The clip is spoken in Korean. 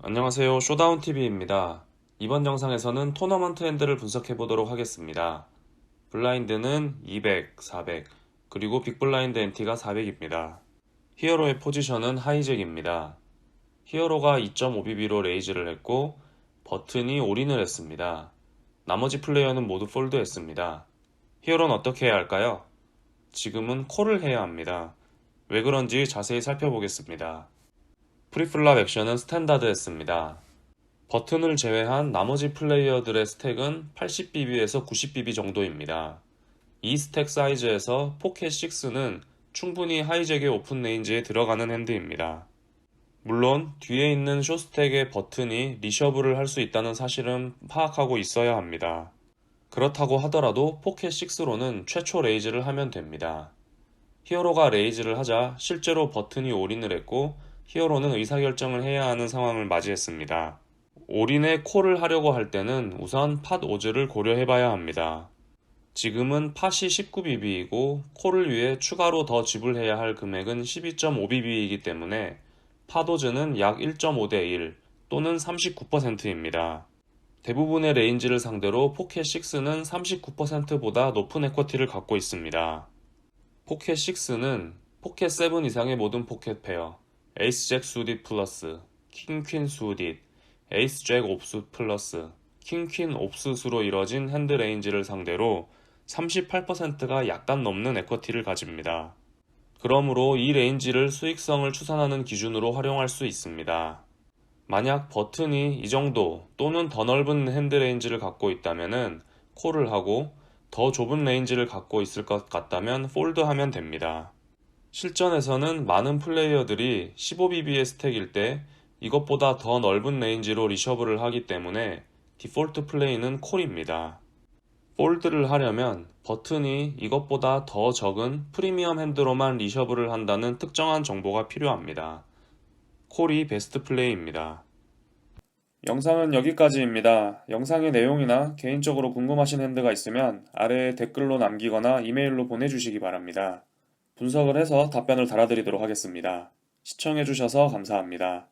안녕하세요. 쇼다운TV입니다. 이번 영상에서는 토너먼트 핸들을 분석해 보도록 하겠습니다. 블라인드는 200, 400, 그리고 빅블라인드 MT가 400입니다. 히어로의 포지션은 하이잭입니다. 히어로가 2.5BB로 레이즈를 했고, 버튼이 올인을 했습니다. 나머지 플레이어는 모두 폴드했습니다. 히어로는 어떻게 해야 할까요? 지금은 콜을 해야 합니다. 왜 그런지 자세히 살펴보겠습니다. 프리플랍 액션은 스탠다드했습니다. 버튼을 제외한 나머지 플레이어들의 스택은 80BB에서 90BB 정도입니다. 이 스택 사이즈에서 포켓 6는 충분히 하이잭의 오픈 레인지에 들어가는 핸드입니다. 물론 뒤에 있는 쇼스택의 버튼이 리셔브를 할 수 있다는 사실은 파악하고 있어야 합니다. 그렇다고 하더라도 포켓 6로는 최초 레이즈를 하면 됩니다. 히어로가 레이즈를 하자 실제로 버튼이 올인을 했고 히어로는 의사결정을 해야 하는 상황을 맞이했습니다. 올인에 콜을 하려고 할 때는 우선 팟 오즈를 고려해봐야 합니다. 지금은 팟이 19BB이고 콜을 위해 추가로 더 지불해야 할 금액은 12.5BB이기 때문에 팟오즈는 약 1.5대 1 또는 39%입니다. 대부분의 레인지를 상대로 포켓 6는 39%보다 높은 에쿼티를 갖고 있습니다. 포켓 6는 포켓 7 이상의 모든 포켓 페어, 에이스 잭 수딧 플러스, 킹퀸 수딧, 에이스 잭 옵수 플러스, 킹퀸 옵스수로 이뤄진 핸드 레인지를 상대로 38%가 약간 넘는 에쿼티를 가집니다. 그러므로 이 레인지를 수익성을 추산하는 기준으로 활용할 수 있습니다. 만약 버튼이 이 정도 또는 더 넓은 핸드 레인지를 갖고 있다면 콜을 하고 더 좁은 레인지를 갖고 있을 것 같다면 폴드하면 됩니다. 실전에서는 많은 플레이어들이 15BB의 스택일 때 이것보다 더 넓은 레인지로 리셔브를 하기 때문에 디폴트 플레이는 콜입니다. 폴드를 하려면 버튼이 이것보다 더 적은 프리미엄 핸드로만 리셔브를 한다는 특정한 정보가 필요합니다. 콜이 베스트 플레이입니다. 영상은 여기까지입니다. 영상의 내용이나 개인적으로 궁금하신 핸드가 있으면 아래에 댓글로 남기거나 이메일로 보내주시기 바랍니다. 분석을 해서 답변을 달아드리도록 하겠습니다. 시청해주셔서 감사합니다.